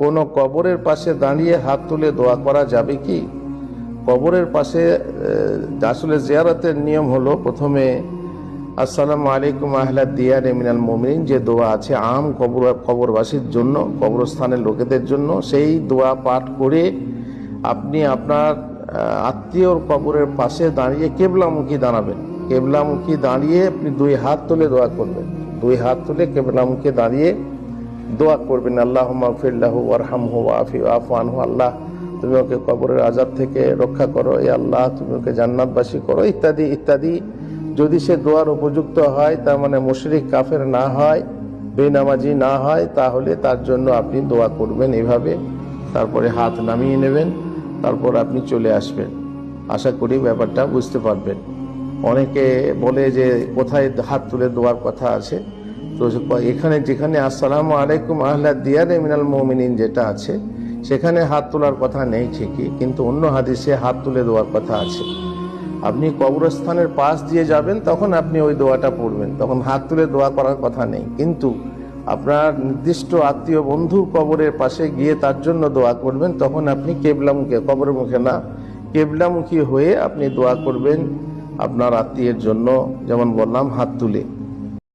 কোনো কবরের পাশে দাঁড়িয়ে হাত তুলে দোয়া করা যাবে কি? কবরের পাশে আসলে জিয়ারতের নিয়ম হলো প্রথমে, আসসালামু আলাইকুম আহলা দিয়ার মিনাল মোমিন যে দোয়া আছে আম কবর, কবরবাসীর জন্য, কবরস্থানের লোকেদের জন্য, সেই দোয়া পাঠ করে আপনি আপনার আত্মীয়র কবরের পাশে দাঁড়িয়ে কেবলামুখী দাঁড়াবেন। কেবলামুখী দাঁড়িয়ে আপনি দুই হাত তুলে দোয়া করবেন। দুই হাত তুলে কেবলামুখী দাঁড়িয়ে দোয়া করবেন আল্লাহ মাহফিল্লাহু আরহামহু আফি আফানহু আল্লাহ, তুমি ওকে কবরের আজাব থেকে রক্ষা করো, এ আল্লাহ, তুমি ওকে জান্নাতবাসী করো, ইত্যাদি ইত্যাদি। যদি সে দোয়ার উপযুক্ত হয়, তার মানে মুশরিক কাফের না হয়, বেনামাজি না হয়, তাহলে তার জন্য আপনি দোয়া করবেন এভাবে। তারপরে হাত নামিয়ে নেবেন, তারপর আপনি চলে আসবেন। আশা করি ব্যাপারটা বুঝতে পারবেন। অনেকে বলে যে, কোথায় হাত তুলে দোয়ার কথা আছে? এখানে যেখানে আসসালামু আলাইকুম আহলা দিয়ারে মিনাল মমিনিন যেটা আছে, সেখানে হাত তোলার কথা নেই ঠিকই, কিন্তু অন্য হাদিসে হাত তুলে দেওয়ার কথা আছে। আপনি কবরস্থানের পাশ দিয়ে যাবেন, তখন আপনি ওই দোয়াটা পড়বেন, তখন হাত তুলে দোয়া করার কথা নেই। কিন্তু আপনার নির্দিষ্ট আত্মীয় বন্ধু কবরের পাশে গিয়ে তার জন্য দোয়া করবেন, তখন আপনি কেবলামুখে, কবরের মুখে না, কেবলামুখী হয়ে আপনি দোয়া করবেন আপনার আত্মীয়ের জন্য, যেমন বললাম হাত তুলে।